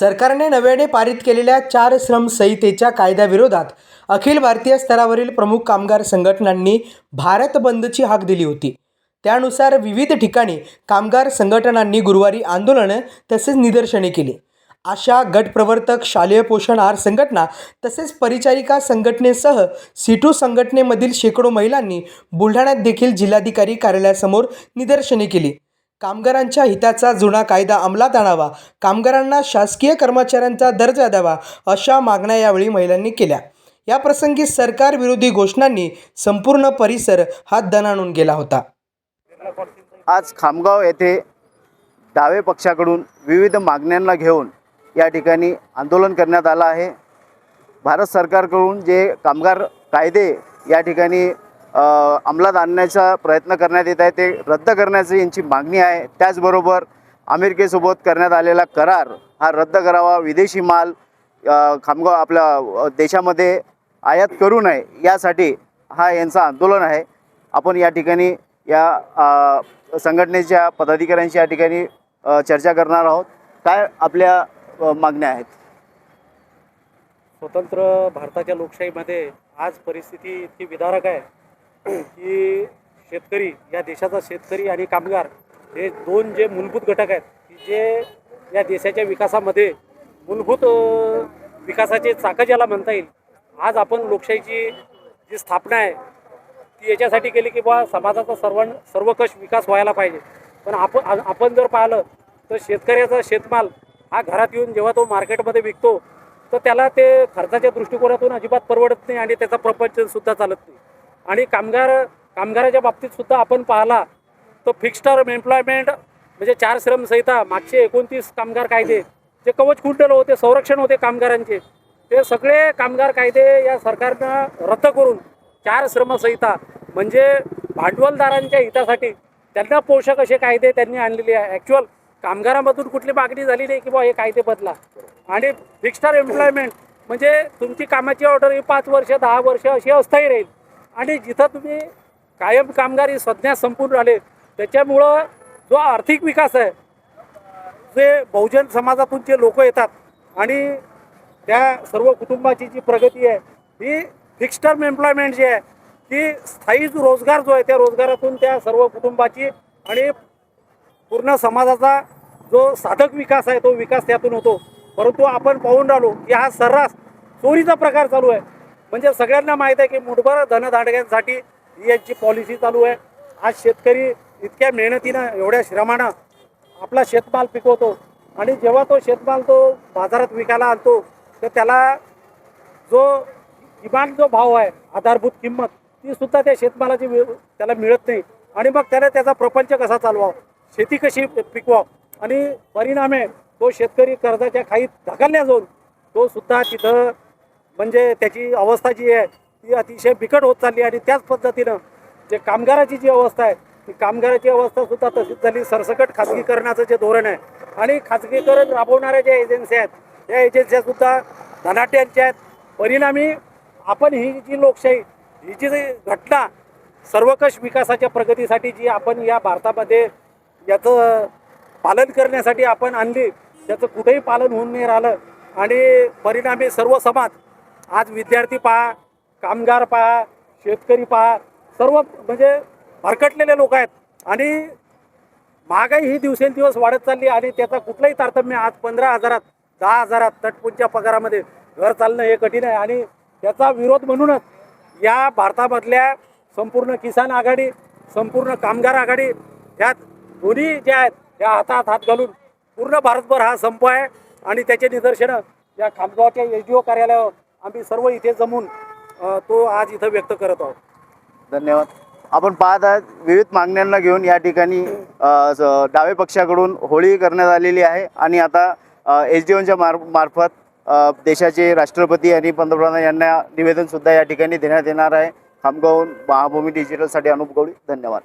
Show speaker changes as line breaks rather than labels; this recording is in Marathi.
सरकारने नव्याने पारित केलेल्या चार श्रम संहितेच्या कायद्याविरोधात अखिल भारतीय स्तरावरील प्रमुख कामगार संघटनांनी भारत बंदची हाक दिली होती. त्यानुसार विविध ठिकाणी कामगार संघटनांनी गुरुवारी आंदोलनं तसेच निदर्शने केली. आशा गटप्रवर्तक शालेय पोषण आहार संघटना तसेच परिचारिका संघटनेसह सीटू संघटनेमधील शेकडो महिलांनी बुलढाण्यात देखील जिल्हाधिकारी कार्यालयासमोर निदर्शने केली. कामगारांच्या हिताचा जुना कायदा अंमलात आणावा कामगारांना शासकीय कर्मचाऱ्यांचा दर्जा द्यावा अशा मागण्या यावेळी महिलांनी केल्या. या प्रसंगी सरकार विरोधी घोषणांनी संपूर्ण परिसर हा दणाणून गेला होता.
आज खामगाव येथे डावे पक्षाकडून विविध मागण्यांना घेऊन या ठिकाणी आंदोलन करण्यात आलं आहे. भारत सरकारकडून जे कामगार कायदे या ठिकाणी अंमलात आणण्याचा प्रयत्न करण्यात येत आहे. ते रद्द करण्याची यांची मागणी आहे. त्याचबरोबर अमेरिकेसोबत करण्यात आलेला करार हा रद्द करावा. विदेशी माल खामगाव आपल्या देशामध्ये आयात करू नये यासाठी हा यांचं आंदोलन आहे. आपण या ठिकाणी या संघटनेच्या पदाधिकाऱ्यांशी या ठिकाणी चर्चा करणार आहोत. काय आपल्या मागण्या आहेत?
स्वतंत्र भारताच्या लोकशाहीमध्ये आज परिस्थिती इतकी विदारक आहे. की शेतकरी या देशाचा शेतकरी आणि कामगार हे दोन जे मूलभूत घटक आहेत की जे या देशाच्या विकासामध्ये मूलभूत विकासाचे चाकं ज्याला म्हणता येईल आज आपण लोकशाहीची जी स्थापना आहे ती याच्यासाठी केली की बा समाजाचा सर्व सर्वकष विकास व्हायला पाहिजे. पण आपण आपण जर पाहिलं तर शेतकऱ्याचा शेतमाल हा घरात येऊन जेव्हा तो मार्केटमध्ये विकतो तर त्याला ते खर्चाच्या दृष्टिकोनातून अजिबात परवडत नाही आणि त्याचा प्रपंचसुद्धा चालत नाही. आणि कामगार कामगाराच्या बाबतीत सुद्धा आपण पाहिला तर फिक्स टर्म एम्प्लॉयमेंट म्हणजे चार श्रम संहिता मागचे एकोणतीस कामगार कायदे जे कवच खुंटल होते संरक्षण होते कामगारांचे ते सगळे कामगार कायदे या सरकारनं रद्द करून चार श्रमसंहिता म्हणजे भांडवलदारांच्या हितासाठी त्यांना पोषक असे कायदे त्यांनी आणलेले आहे. ॲक्च्युअल कामगारामधून कुठली मागणी झाली नाही की बा हे कायदे बदला. आणि फिक्स्टर एम्प्लॉयमेंट म्हणजे तुमची कामाची ऑर्डर ही पाच वर्ष दहा वर्ष अशी अस्थायी राहील. आणि जिथं तुम्ही कायम कामगारी संज्ञा संपून राहिले त्याच्यामुळं जो आर्थिक विकास आहे जे बहुजन समाजातून जे लोक येतात आणि त्या सर्व कुटुंबाची जी प्रगती आहे ही फिक्स टर्म एम्प्लॉयमेंट जी आहे ती स्थायी जो रोजगार जो आहे त्या रोजगारातून त्या सर्व कुटुंबाची आणि पूर्ण समाजाचा जो साधक विकास आहे तो विकास त्यातून होतो. परंतु आपण पाहून राहिलो की हा सर्रास चोरीचा प्रकार चालू आहे. म्हणजे सगळ्यांना माहीत आहे की मुठभर धनदांडग्यांसाठी ही यांची पॉलिसी चालू आहे. आज शेतकरी इतक्या मेहनतीनं एवढ्या श्रमानं आपला शेतमाल पिकवतो. आणि जेव्हा तो शेतमाल तो बाजारात विकायला आणतो तर त्याला जो किमान जो भाव आहे आधारभूत किंमत ती सुद्धा त्या शेतमालाची मिळ- त्याला मिळत नाही. आणि मग त्याला त्याचा प्रपंच कसा चालवावा? शेती कशी पिकवा आणि परिणामे तो शेतकरी कर्जाच्या खाईत ढकलल्या जाऊन तो सुद्धा तिथं म्हणजे त्याची अवस्था जी आहे ती अतिशय बिकट होत चालली आणि त्याच पद्धतीनं जे कामगाराची जी अवस्था आहे ती कामगाराची अवस्था सुद्धा तशीच झाली. सरसकट खाजगीकरणाचं जे धोरण आहे आणि खाजगीकरण राबवणाऱ्या ज्या एजन्सी आहेत त्या एजन्स्या सुद्धा धनाट्यांच्या आहेत. परिणामी आपण ही जी लोकशाही ही जी जी घटना सर्वकष विकासाच्या प्रगतीसाठी जी आपण या भारतामध्ये याचं पालन करण्यासाठी आपण आणली त्याचं कुठेही पालन होऊन नाही राहिलं आणि परिणामी सर्व समाज आज विद्यार्थी पहा कामगार पहा शेतकरी पहा सर्व म्हणजे भरकटलेले लोक आहेत. आणि महागाई ही दिवसेंदिवस वाढत चालली आणि त्याचा कुठलाही तारतम्य आज पंधरा हजारात दहा हजारात तटपुंच्या पगारामध्ये घर चालणं हे कठीण आहे. आणि त्याचा विरोध म्हणूनच या भारतामधल्या संपूर्ण किसान आघाडी संपूर्ण कामगार आघाडी ह्यात दोन्ही ज्या आहेत त्या हातात हात घालून पूर्ण भारतभर हा संप आहे. आणि त्याचे निदर्शनं या खामगावच्या एस डी ओ कार्यालयावर आम्ही सर्व इथे जमून तो आज इथं व्यक्त करत आहोत.
धन्यवाद. आपण पाहत आहात विविध मागण्यांना घेऊन या ठिकाणी डावे पक्षाकडून होळी करण्यात आलेली आहे आणि आता एस डी ओनच्या मार मार्फत देशाचे राष्ट्रपती आणि पंतप्रधान यांना निवेदनसुद्धा या ठिकाणी देण्यात येणार आहे. खामगाव महाभूमी डिजिटलसाठी अनुप गवळी धन्यवाद.